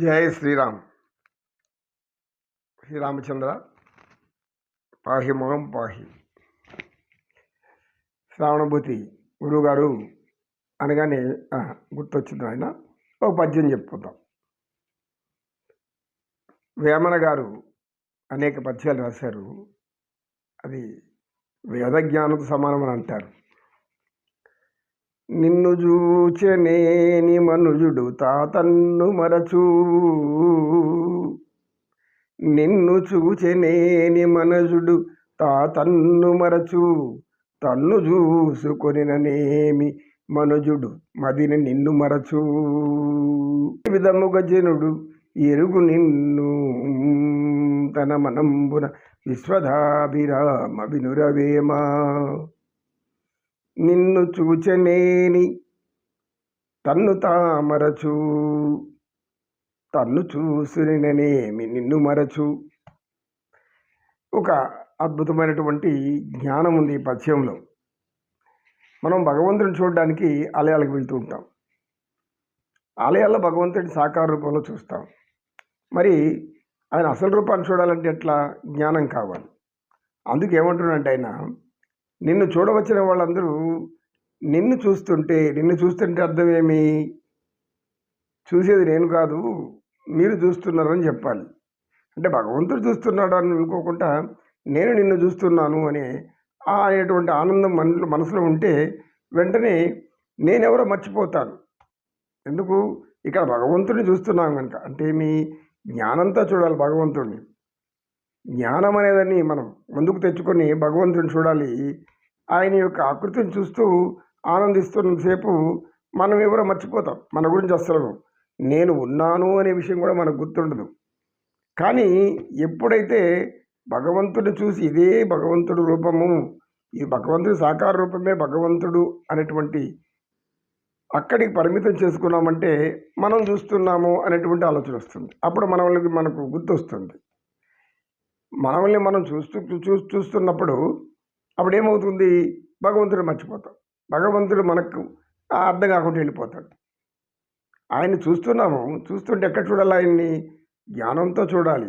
జయ శ్రీరామ్. శ్రీరామచంద్ర పాహి మొహం పాహి. శ్రావణభూతి గురువుగారు అనగానే గుర్తొచ్చింది ఆయన. ఒక పద్యం చెప్పుకుందాం. వేమన గారు అనేక పద్యాలు రాశారు. అది వేద జ్ఞానంతో సమానం అని అంటారు. నిన్ను చూచెనేని మనుజుడు తాతన్ను మరచు. నిన్ను చూచెనేని మనుజుడు తాతన్ను మరచు. తన్ను చూసుకొనిననేమి మనుజుడు మదిని నిన్ను మరచు. విధముగ జనుడు ఎరుగు నిన్ను తన మనంబున విశ్వధాభిరామ వినురవేమా. నిన్ను చూచనేని తన్ను తామరచు. తన్ను చూసిననేమి నిన్ను మరచు. ఒక అద్భుతమైనటువంటి జ్ఞానం ఉంది ఈ పద్యంలో. మనం భగవంతుని చూడడానికి ఆలయాలకు వెళ్తూ ఉంటాం. ఆలయాల్లో భగవంతుడి సాకార రూపంలో చూస్తాం. మరి ఆయన అసలు రూపాన్ని చూడాలంటే ఎట్లా? జ్ఞానం కావాలి. అందుకేమంటున్నాడంటే ఆయన నిన్ను చూడవచ్చిన వాళ్ళందరూ నిన్ను చూస్తుంటే నిన్ను చూస్తుంటే అర్థమేమి? చూసేది నేను కాదు మీరు చూస్తున్నారని చెప్పాలి. అంటే భగవంతుడు చూస్తున్నాడు అని అనుకోకుండా నేను నిన్ను చూస్తున్నాను అని ఆ అనేటువంటి ఆనందం మన మనసులో ఉంటే వెంటనే నేనెవరో మర్చిపోతాను. ఎందుకు? ఇక్కడ భగవంతుడిని చూస్తున్నాం కనుక. అంటే మీ జ్ఞానంతో చూడాలి భగవంతుడిని. జ్ఞానం అనేదాన్ని మనం ముందుకు తెచ్చుకొని భగవంతుని చూడాలి. ఆయన యొక్క ఆకృతిని చూస్తూ ఆనందిస్తున్నంతసేపు మనం ఎవరో మర్చిపోతాం. మన గురించి అసలు నేను ఉన్నాను అనే విషయం కూడా మనకు గుర్తుండదు. కానీ ఎప్పుడైతే భగవంతుడిని చూసి ఇదే భగవంతుడు రూపము ఈ భగవంతుడి సాకార రూపమే భగవంతుడు అనేటువంటి అక్కడికి పరిమితం చేసుకున్నామంటే మనం చూస్తున్నాము అనేటువంటి ఆలోచన వస్తుంది. అప్పుడు మనల్ని మనకు గుర్తొస్తుంది. మనల్ని మనం చూస్తూ చూ చూస్తున్నప్పుడు అప్పుడు ఏమవుతుంది భగవంతుడు మర్చిపోతాం భగవంతుడు మనకు అర్థం కాకుండా వెళ్ళిపోతాడు. ఆయన చూస్తున్నాము. చూస్తుంటే ఎక్కడ చూడాలి ఆయన్ని? జ్ఞానంతో చూడాలి.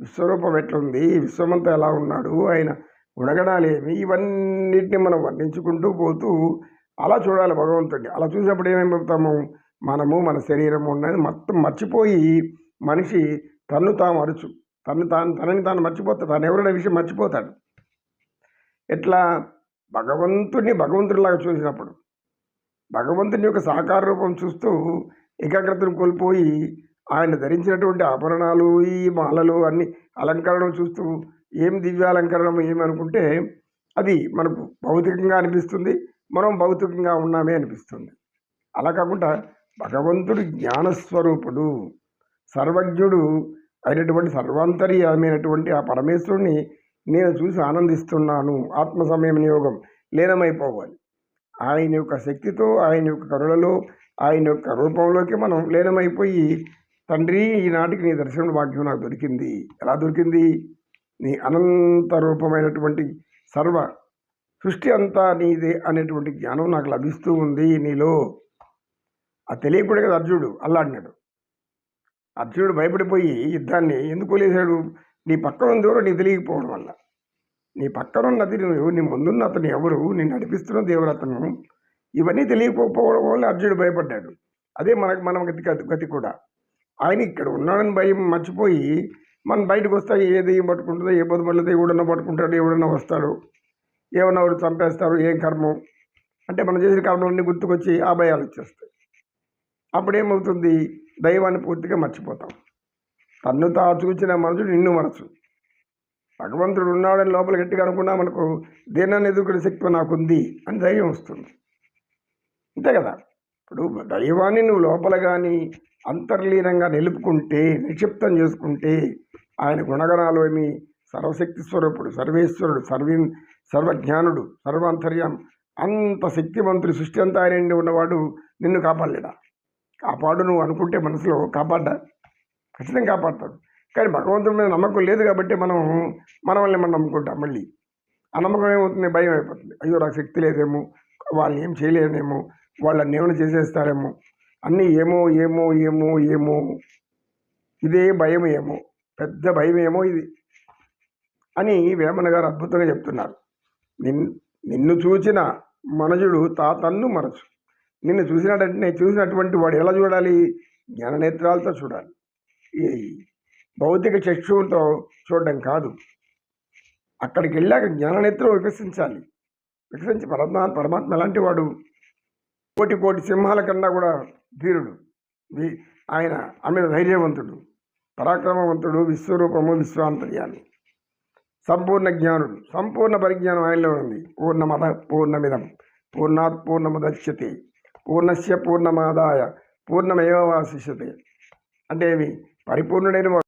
విశ్వరూపం ఎట్లుంది? విశ్వమంతా ఎలా ఉన్నాడు? ఆయన గుణగణాలేమి ఇవన్నిటిని మనం వర్ణించుకుంటూ పోతూ అలా చూడాలి భగవంతుడిని. అలా చూసినప్పుడు ఏమేమవుతాము మనము మన శరీరము ఉన్నది మొత్తం మర్చిపోయి మనిషి తన్ను తాము అరుచు తను తాను తనని తాను మర్చిపోతాడు తను ఎవరైనా విషయం మర్చిపోతాడు. ఎట్లా? భగవంతుడిని భగవంతుడిలాగా చూసినప్పుడు. భగవంతుని యొక్క సాకార రూపం చూస్తూ ఏకాగ్రతను కోల్పోయి ఆయన ధరించినటువంటి ఆభరణాలు ఈ మాలలు అన్ని అలంకరణం చూస్తూ ఏం దివ్యాలంకరణం ఏమనుకుంటే అది మనకు భౌతికంగా అనిపిస్తుంది మనం భౌతికంగా ఉన్నామే అనిపిస్తుంది. అలా కాకుండా భగవంతుడు జ్ఞానస్వరూపుడు సర్వజ్ఞుడు అయినటువంటి సర్వాంతర్యమైనటువంటి ఆ పరమేశ్వరుని నేను చూసి ఆనందిస్తున్నాను. ఆత్మ సమయం నియోగం లీనమైపోవాలి. ఆయన యొక్క శక్తితో ఆయన యొక్క కరుణలో ఆయన యొక్క రూపంలోకి మనం లీనమైపోయి తండ్రి ఈనాటికి నీ దర్శన భాగ్యం నాకు దొరికింది. ఎలా దొరికింది? నీ అనంత రూపమైనటువంటి సర్వ సృష్టి అంతా నీదే అనేటువంటి జ్ఞానం నాకు లభిస్తూ ఉంది నీలో. ఆ తెలియకుండా కదా అర్జునుడు అల్లాడినాడు అర్జునుడు భయపడిపోయి యుద్ధాన్ని ఎందుకు వదిలేశాడు? నీ పక్కన దూరం నీ నీకు తెలియకపోవడం వల్ల. నీ పక్కన ఉన్నది నువ్వు నీ ముందున్న అతను ఎవరు? నేను నడిపిస్తున్న దేవుడు అతను. ఇవన్నీ తెలియకపోవడం వల్ల అర్జునుడు భయపడ్డాడు. అదే మనకు మనం గతి గతి- కూడా. ఆయన ఇక్కడ ఉన్నాడని భయం మర్చిపోయి మనం బయటకు వస్తే ఏ దెయ్యం పట్టుకుంటుందో ఏ పొద్దుమల్ల ఎవడన్నా పట్టుకుంటాడు ఎవడన్నా వస్తాడు ఏమన్నా ఎవరు చంపేస్తారు ఏం కర్మం? అంటే మనం చేసిన కర్మలన్నీ గుర్తుకొచ్చి ఆ భయాలు వచ్చేస్తాయి. అప్పుడు ఏమవుతుంది దైవాన్ని పూర్తిగా మర్చిపోతాం. తన్ను తా చూచిన మనసుడు నిన్ను మనసు భగవంతుడు ఉన్నాడని లోపల గట్టిగా అనుకున్నా మనకు దేనాన్ని ఎదుర్కొనే శక్తి నాకుంది అని ధైర్యం వస్తుంది. అంతే కదా? ఇప్పుడు దైవాన్ని నువ్వు లోపల కానీ అంతర్లీనంగా నిలుపుకుంటే నిక్షిప్తం చేసుకుంటే ఆయన గుణగణాలు ఏమి? సర్వశక్తి స్వరూపుడు సర్వేశ్వరుడు సర్వీ సర్వజ్ఞానుడు సర్వాంతర్యం అంత శక్తివంతుడు సృష్టి అంతా ఆయన ఉన్నవాడు నిన్ను కాపాడలేడా? కాపాడు నువ్వు అనుకుంటే మనసులో కాపాడ్డా? ఖచ్చితంగా కాపాడతాడు. కానీ భగవంతుడి మీద నమ్మకం లేదు కాబట్టి మనం మనల్ని మనం నమ్ముకుంటాం మళ్ళీ. ఆ నమ్మకం ఏమవుతుంది? భయం అయిపోతుంది. అయ్యో నాకు శక్తి లేదేమో. వాళ్ళని ఏం చేయలేనేమో. వాళ్ళని ఏమైనా చేసేస్తారేమో. అన్నీ ఏమో ఏమో ఏమో ఏమో. ఇదే భయం ఏమో. పెద్ద భయం ఏమో ఇది. అని వేమన గారు అద్భుతంగా చెప్తున్నారు. నిన్ నిన్ను చూచిన మనజుడు తా తన్ను నిన్ను చూసినాడంటే నేను చూసినటువంటి వాడు ఎలా చూడాలి? జ్ఞాననేత్రాలతో చూడాలి. ఈ భౌతిక చక్షువుతో చూడడం కాదు. అక్కడికి వెళ్ళాక జ్ఞాననేత్రం వికసించాలి. వికసించి పరమాత్మ పరమాత్మ ఎలాంటి వాడు కోటి కోటి సింహాల కన్నా కూడా ధీరుడు. వి- ఆయన ఆమె ధైర్యవంతుడు. పరాక్రమవంతుడు విశ్వరూపము విశ్వాంతర్యాన్ని సంపూర్ణ జ్ఞానుడు. సంపూర్ణ పరిజ్ఞానం ఆయనలో ఉంది. పూర్ణమద పూర్ణమిదం. పూర్ణాత్ పూర్ణముదచ్యతే పూర్ణస్య పూర్ణమాదాయ. పూర్ణమేవ వాసిష్యతే. అంటే ఇవి పరిపూర్ణుడైన